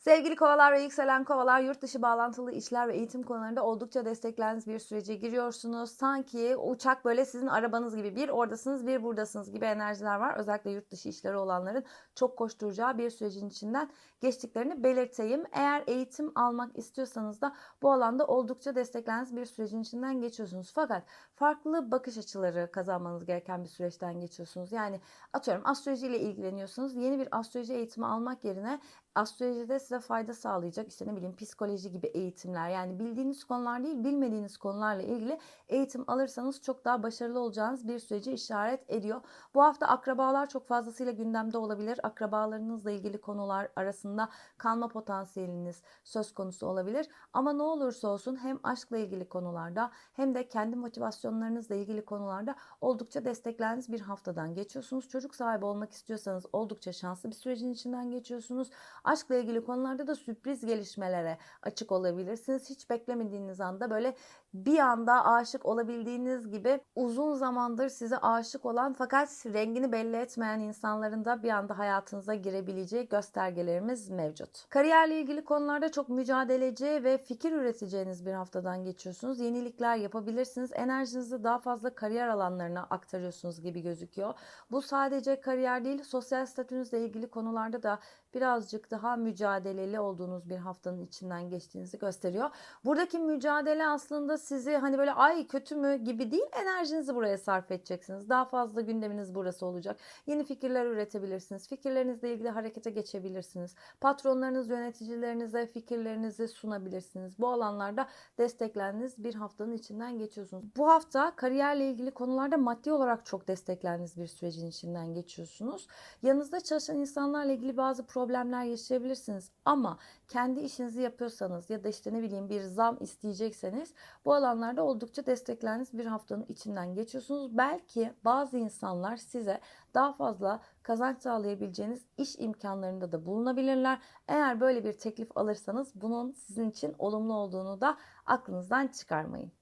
Sevgili kovalar ve yükselen kovalar yurt dışı bağlantılı işler ve eğitim konularında oldukça desteklendiğiniz bir sürece giriyorsunuz. Sanki uçak böyle sizin arabanız gibi bir oradasınız bir buradasınız gibi enerjiler var. Özellikle yurt dışı işleri olanların çok koşturacağı bir sürecin içinden geçtiklerini belirteyim. Eğer eğitim almak istiyorsanız da bu alanda oldukça desteklendiğiniz bir sürecin içinden geçiyorsunuz. Fakat farklı bakış açıları kazanmanız gereken bir süreçten geçiyorsunuz. Yani atıyorum astroloji ile ilgileniyorsunuz. Yeni bir astroloji eğitimi almak yerine astrolojide size fayda sağlayacak işte ne bileyim psikoloji gibi eğitimler yani bildiğiniz konular değil bilmediğiniz konularla ilgili eğitim alırsanız çok daha başarılı olacağınız bir süreci işaret ediyor. Bu hafta akrabalar çok fazlasıyla gündemde olabilir. Akrabalarınızla ilgili konular arasında kalma potansiyeliniz söz konusu olabilir. Ama ne olursa olsun hem aşkla ilgili konularda hem de kendi motivasyonlarınızla ilgili konularda oldukça desteklendiğiniz bir haftadan geçiyorsunuz. Çocuk sahibi olmak istiyorsanız oldukça şanslı bir sürecin içinden geçiyorsunuz. Aşkla ilgili konularda da sürpriz gelişmelere açık olabilirsiniz. Hiç beklemediğiniz anda böyle bir anda aşık olabildiğiniz gibi uzun zamandır size aşık olan fakat rengini belli etmeyen insanların da bir anda hayatınıza girebileceği göstergelerimiz mevcut. Kariyerle ilgili konularda çok mücadeleci ve fikir üreteceğiniz bir haftadan geçiyorsunuz. Yenilikler yapabilirsiniz. Enerjinizi daha fazla kariyer alanlarına aktarıyorsunuz gibi gözüküyor. Bu sadece kariyer değil, sosyal statünüzle ilgili konularda da birazcık daha mücadeleli olduğunuz bir haftanın içinden geçtiğinizi gösteriyor. Buradaki mücadele aslında sizi hani böyle ay kötü mü gibi değil enerjinizi buraya sarf edeceksiniz. Daha fazla gündeminiz burası olacak. Yeni fikirler üretebilirsiniz. Fikirlerinizle ilgili harekete geçebilirsiniz. Patronlarınız, yöneticilerinize fikirlerinizi sunabilirsiniz. Bu alanlarda desteklendiğiniz bir haftanın içinden geçiyorsunuz. Bu hafta kariyerle ilgili konularda maddi olarak çok desteklendiğiniz bir sürecin içinden geçiyorsunuz. Yanınızda çalışan insanlarla ilgili bazı problemler yaşayabilirsiniz ama kendi işinizi yapıyorsanız ya da işte ne bileyim bir zam isteyecekseniz bu alanlarda oldukça desteklendiğiniz bir haftanın içinden geçiyorsunuz. Belki bazı insanlar size daha fazla kazanç sağlayabileceğiniz iş imkanlarında da bulunabilirler. Eğer böyle bir teklif alırsanız bunun sizin için olumlu olduğunu da aklınızdan çıkarmayın.